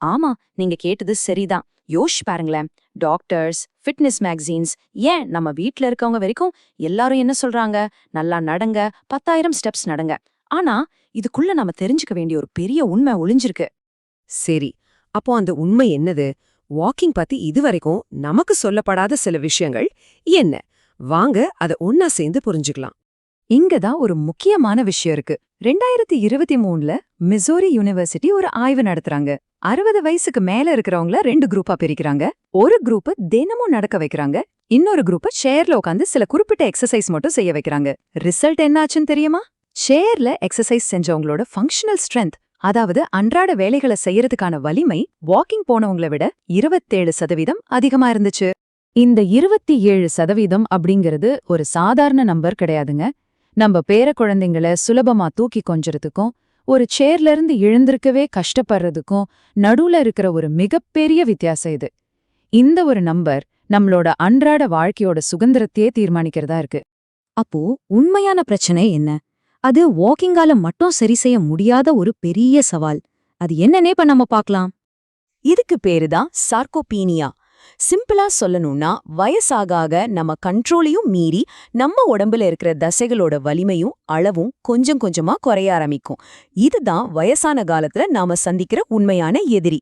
ஆமா நீங்க கேட்டது சரிதான். யோசிச்சு பாருங்களேன். டாக்டர்ஸ் ஃபிட்னஸ் மேகசின்ஸ் ஏன் நம்ம வீட்ல இருக்கவங்க வரைக்கும் எல்லாரும் என்ன சொல்றாங்க? நல்லா நடங்க பத்தாயிரம் ஸ்டெப்ஸ் நடங்க. ஆனா இதுக்குள்ள நம்ம தெரிஞ்சுக்க வேண்டிய ஒரு பெரிய உண்மை ஒளிஞ்சிருக்கு. சரி அப்போ அந்த உண்மை என்னது? வாக்கிங் பத்தி இதுவரைக்கும் நமக்கு சொல்லப்படாத சில விஷயங்கள் என்ன? வாங்க அத ஒன்னா சேர்ந்து புரிஞ்சுக்கலாம். இங்க தான் ஒரு முக்கியமான விஷயம் இருக்கு. ரெண்டாயிரத்தி இருபத்தி மூணுல மிசோரி யூனிவர்சிட்டி ஒரு ஆய்வு நடத்துறாங்க. அறுபது வயசுக்கு மேல இருக்கிறவங்கள ரெண்டு குரூப்பா பிரிக்கிறாங்க. ஒரு குரூப் தினமும் நடக்க வைக்கிறாங்க. இன்னொரு குரூப் ஷேர்ல உட்காந்து சில குறிப்பிட்ட எக்ஸசைஸ் மட்டும் செய்ய வைக்கிறாங்க. ரிசல்ட் என்னாச்சுன்னு தெரியுமா? ஷேர்ல எக்ஸசைஸ் செஞ்சவங்களோட ஃபங்க்ஷனல் ஸ்ட்ரென்த் அதாவது அன்றாட வேலைகளை செய்யறதுக்கான வலிமை வாக்கிங் போனவங்கள விட இருபத்தேழு சதவீதம் அதிகமா இருந்துச்சு. இந்த இருபத்தி ஏழு சதவீதம் அப்படிங்கிறது ஒரு சாதாரண நம்பர் கிடையாதுங்க. நம்ம பேர குழந்தைங்கள சுலபமா தூக்கி கொஞ்சறதுக்கும் ஒரு சேர்ல இருந்து எழுந்திருக்கவே கஷ்டப்படுறதுக்கும் நடுவுல இருக்கிற ஒரு மிகப்பெரிய வித்தியாசம் இது. இந்த ஒரு நம்பர் நம்மளோட அன்றாட வாழ்க்கையோட சுதந்திரத்தையே தீர்மானிக்கிறதா இருக்கு. அப்போ உண்மையான பிரச்சனை என்ன? அது வாக்கிங்கால மட்டும் சரி செய்ய முடியாத ஒரு பெரிய சவால். அது என்னன்னே இப்ப நம்ம பார்க்கலாம். இதுக்கு பேரு தான் சார்கோபீனியா சிம்பிளா சொல்லணும்னா வயசாக ஆக நம்ம கண்ட்ரோலையும் மீறி நம்ம உடம்புல இருக்கிற தசைகளோட வலிமையும் அளவும் கொஞ்சம் கொஞ்சமா குறைய ஆரம்பிக்கும். இதுதான் வயசான காலத்துல நாம சந்திக்கிற உண்மையான எதிரி.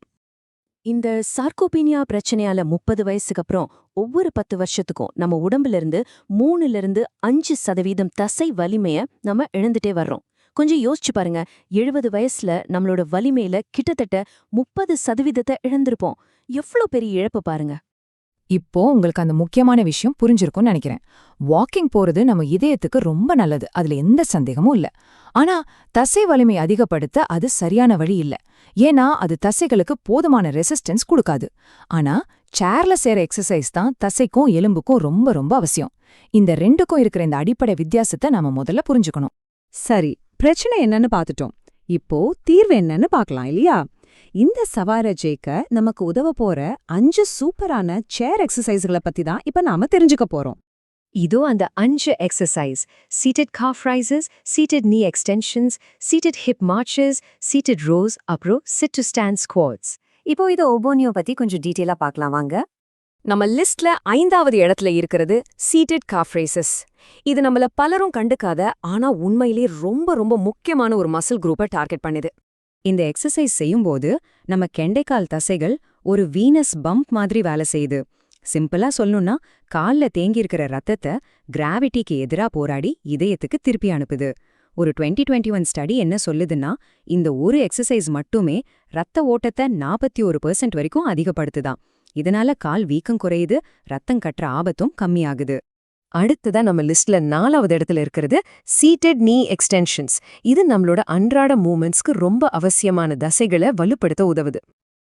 இந்த சார்கோபீனியா பிரச்சனையால முப்பது வயசுக்கு அப்புறம் ஒவ்வொரு பத்து வருஷத்துக்கும் நம்ம உடம்புல இருந்து மூணுல இருந்து அஞ்சு சதவீதம் தசை வலிமைய நம்ம இழந்துட்டே வர்றோம். கொஞ்சம் யோசிச்சு பாருங்க. எழுபது வயசுல நம்மளோட வலிமையில கிட்டத்தட்ட முப்பது சதவீதத்தை இழந்திருப்போம். எவ்ளோ பெரிய இழப்பு பாருங்க. இப்போ உங்களுக்கு அந்த முக்கியமான விஷயம் புரிஞ்சிருக்கும்னு நினைக்கிறேன். வாக்கிங் போறது நம்ம இதயத்துக்கு ரொம்ப நல்லது. அதுல எந்த சந்தேகமும் இல்ல. ஆனா தசை வலிமை அதிகப்படுத்த அது சரியான வழி இல்ல. ஏன்னா அது தசைகளுக்கு போதுமான ரெசிஸ்டன்ஸ் கொடுக்காது. ஆனா சேர்ல சேர எக்ஸசைஸ் தான் தசைக்கும் எலும்புக்கும் ரொம்ப ரொம்ப அவசியம். இந்த ரெண்டுக்கும் இருக்கிற இந்த அடிப்படை வித்தியாசத்தை நாம முதல்ல புரிஞ்சுக்கணும். சரி. பிரச்சனை என்னன்னு பார்த்துட்டோம். இப்போ தீர்வு என்னன்னு பார்க்கலாம் இல்லையா? இந்த சவாரை ஜெயிக்க நமக்கு உதவ போற அஞ்சு சூப்பரான சேர் எக்ஸசைஸ்களை பத்தி தான் இப்ப நாம தெரிஞ்சுக்க போறோம். இதோ அந்த அஞ்சு exercise seated calf raises seated knee extensions seated hip marches seated rows அப்புறம் சிட் டு ஸ்டாண்ட் ஸ்குவாட்ஸ் இப்போ இதை ஒவ்வொன்றையும் பத்தி கொஞ்சம் டீட்டெயிலா பார்க்கலாம் வாங்க. நம்ம லிஸ்ட்ல ஐந்தாவது இடத்துல இருக்கிறது சீட்டட் காஃப்ரேசஸ் இது நம்மள பலரும் கண்டுக்காத ஆனா உண்மையிலே ரொம்ப ரொம்ப முக்கியமான ஒரு மசில் குரூப்பை டார்கெட் பண்ணுது. இந்த எக்ஸசைஸ் செய்யும்போது நம்ம கெண்டைக்கால் தசைகள் ஒரு வீனஸ் பம்ப் மாதிரி வேலை செய்யுது. சிம்பிளா சொல்லணும்னா கால்ல தேங்கியிருக்கிற ரத்தத்தை கிராவிட்டிக்கு எதிரா போராடி இதயத்துக்கு திருப்பி அனுப்புது. ஒரு 2021 டுவெண்ட்டி ஒன் ஸ்டடி என்ன சொல்லுதுன்னா இந்த ஒரு எக்ஸசைஸ் மட்டுமே ரத்த ஓட்டத்தை நாற்பத்தி ஒரு பெர்சென்ட் வரைக்கும் அதிகப்படுத்துதாம் இதனால கால் வீக்கம் குறையுது ரத்தம் கட்டுற ஆபத்தும் கம்மியாகுது. அடுத்ததா நம்ம லிஸ்ட்ல நாலாவது இடத்துல இருக்கிறது சீட்டட் நீ எக்ஸ்டென்ஷன்ஸ் இது நம்மளோட அன்றாட மூமெண்ட்ஸ்க்கு ரொம்ப அவசியமான தசைகளை வலுப்படுத்த உதவுது.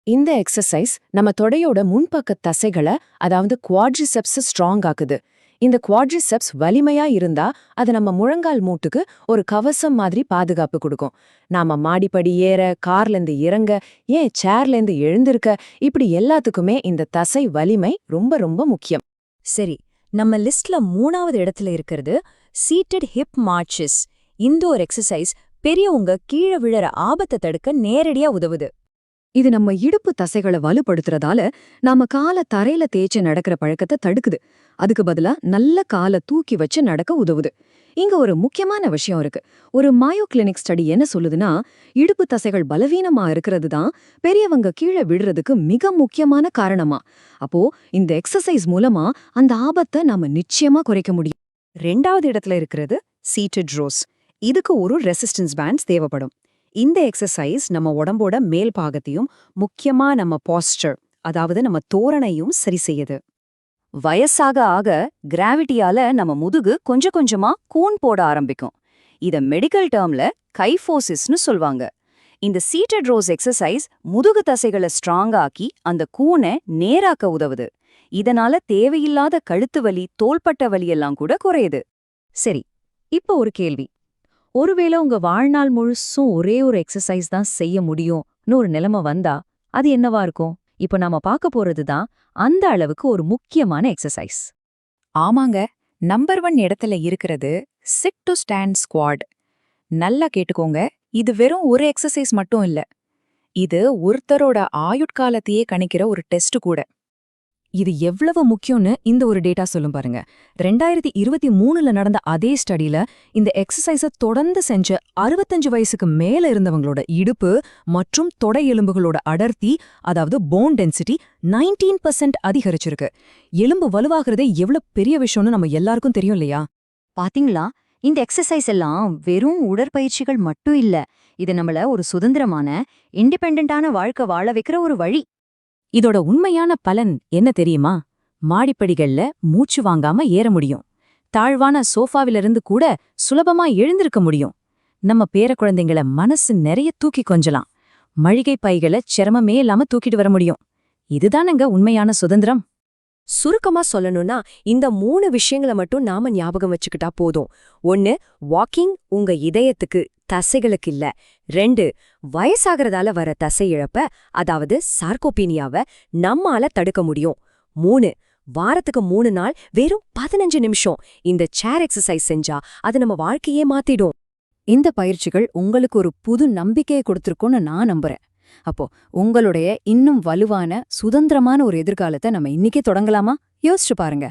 இந்த எக்ஸசைஸ் நம்ம தொடையோட முன்பக்க தசைகளை அதாவது குவாட்ரிசெப்ஸ் ஸ்ட்ராங் ஆக்குது. இந்த குவாட்ரிசெப்ஸ் வலிமையா இருந்தா அது நம்ம முழங்கால் மூட்டுக்கு ஒரு கவசம் மாதிரி பாதுகாப்பு கொடுக்கும். நாம மாடிப்படி ஏற கார்ல இருந்து இறங்க ஏன் சேர்ல இருந்து எழுந்திருக்க இப்படி எல்லாத்துக்குமே இந்த தசை வலிமை ரொம்ப ரொம்ப முக்கியம். சரி நம்ம லிஸ்ட்ல மூணாவது இடத்துல இருக்கிறது சீட்டட் ஹிப் மார்ச்சஸ் இந்த ஒரு எக்ஸசைஸ் பெரியவங்க கீழே விழற ஆபத்தை தடுக்க நேரடியா உதவுது. இது நம்ம இடுப்பு தசைகளை வலுப்படுத்துறதால நாம கால தரையில தேய்ச்சி நடக்கிற பழக்கத்தை தடுக்குது. அதுக்கு பதிலா நல்ல காலை தூக்கி வச்சு நடக்க உதவுது. இங்க ஒரு முக்கியமான விஷயம் இருக்கு. ஒரு மாயோ கிளினிக் ஸ்டடி என்ன சொல்லுதுன்னா இடுப்பு தசைகள் பலவீனமா இருக்கிறது தான் பெரியவங்க கீழே விடுறதுக்கு மிக முக்கியமான காரணமா. அப்போ இந்த எக்ஸசைஸ் மூலமா அந்த ஆபத்தை நாம நிச்சயமா குறைக்க முடியும். ரெண்டாவது இடத்துல இருக்கிறது சீட்டட் ரோஸ். இதுக்கு ஒரு ரெசிஸ்டன்ஸ் பேண்ட்ஸ் தேவைப்படும். இந்த எக்ஸசைஸ் நம்ம உடம்போட மேல் பாகத்தையும் முக்கியமா நம்ம பாஸ்டர் அதாவது நம்ம தோரணையும் சரி செய்யுது. வயசாக ஆக கிராவிட்டியால நம்ம முதுகு கொஞ்சம் கொஞ்சமா கூன் போட ஆரம்பிக்கும். இத மெடிக்கல் டேர்ம்ல கைஃபோசிஸ்னு சொல்வாங்க. இந்த சீட்டட் ரோஸ் எக்ஸசைஸ் முதுகு தசைகளை ஸ்ட்ராங் ஆக்கி அந்த கூனை நேராக்க உதவுது. இதனால தேவையில்லாத கழுத்து வலி தோள்பட்ட வலி எல்லாம் கூட குறையுது. சரி இப்போ ஒரு கேள்வி. ஒருவேளை உங்க வாழ்நாள் முழுசும் ஒரே ஒரு எக்ஸசைஸ் தான் செய்ய முடியும்னு ஒரு நிலைமை வந்தா அது என்னவா இருக்கும்? இப்போ நாம பார்க்க போறது தான் அந்த அளவுக்கு ஒரு முக்கியமான எக்ஸசைஸ் ஆமாங்க. நம்பர் ஒன் இடத்துல இருக்கிறது சிட் டு ஸ்டாண்ட் ஸ்குவாட் நல்லா கேட்டுக்கோங்க. இது வெறும் ஒரு எக்ஸசைஸ் மட்டும் இல்ல. இது ஒருத்தரோட ஆயுட்காலத்தையே கணிக்கிற ஒரு டெஸ்ட் கூட. இது எவ்வளவு முக்கியம்னு இந்த ஒரு டேட்டா சொல்லும் பாருங்க. ரெண்டாயிரத்தி இருபத்தி மூணுல நடந்த அதே ஸ்டடில இந்த எக்ஸசைஸ தொடர்ந்து செஞ்ச அறுபத்தஞ்சு வயசுக்கு மேல இருந்தவங்களோட இடுப்பு மற்றும் தொடை எலும்புகளோட அடர்த்தி அதாவது போன் டென்சிட்டி நைன்டீன் பர்சன்ட் அதிகரிச்சிருக்கு. எலும்பு வலுவாகிறதே எவ்வளவு பெரிய விஷயம்னு நம்ம எல்லாருக்கும் தெரியும் இல்லையா? பாத்தீங்களா? இந்த எக்ஸசைஸ் எல்லாம் வெறும் உடற்பயிற்சிகள் மட்டும் இல்ல இது நம்மள ஒரு சுதந்திரமான இண்டிபெண்டான வாழ்க்கை வாழ வைக்கிற ஒரு வழி. இதோட உண்மையான பலன் என்ன தெரியுமா? மாடிப்படிகள்ல மூச்சு வாங்காம ஏற முடியும். தாழ்வான சோஃபாவிலிருந்து கூட சுலபமா எழுந்திருக்க முடியும். நம்ம பேர குழந்தைங்களை மனசு நிறைய தூக்கி கொஞ்சலாம். மழிகை பைகளை சிரமமே இல்லாம தூக்கிட்டு வர முடியும். இதுதானங்க உண்மையான சுதந்திரம்? சுருக்கமா சொல்லணும்னா இந்த மூணு விஷயங்களை மட்டும் நாம ஞாபகம் வச்சுக்கிட்டா போதும். ஒன்னு வாக்கிங் உங்க இதயத்துக்கு தசைகளுக்கு இல்ல. ரெண்டு வயசாகிறதால வர தசை இழப்ப அதாவது சார்கோபீனியாவை நம்மால தடுக்க முடியும். மூணு வாரத்துக்கு மூணு நாள் வெறும் பதினஞ்சு நிமிஷம் இந்த சேர் எக்ஸசைஸ் செஞ்சா அது நம்ம வாழ்க்கையே மாத்திடும். இந்த பயிற்சிகள் உங்களுக்கு ஒரு புது நம்பிக்கையை கொடுத்துருக்கோன்னு நான் நம்புறேன். அப்போ உங்களுடைய இன்னும் வலுவான சுதந்திரமான ஒரு எதிர்காலத்தை நம்ம இன்னைக்கே தொடங்கலாமா? யோசிச்சு பாருங்க.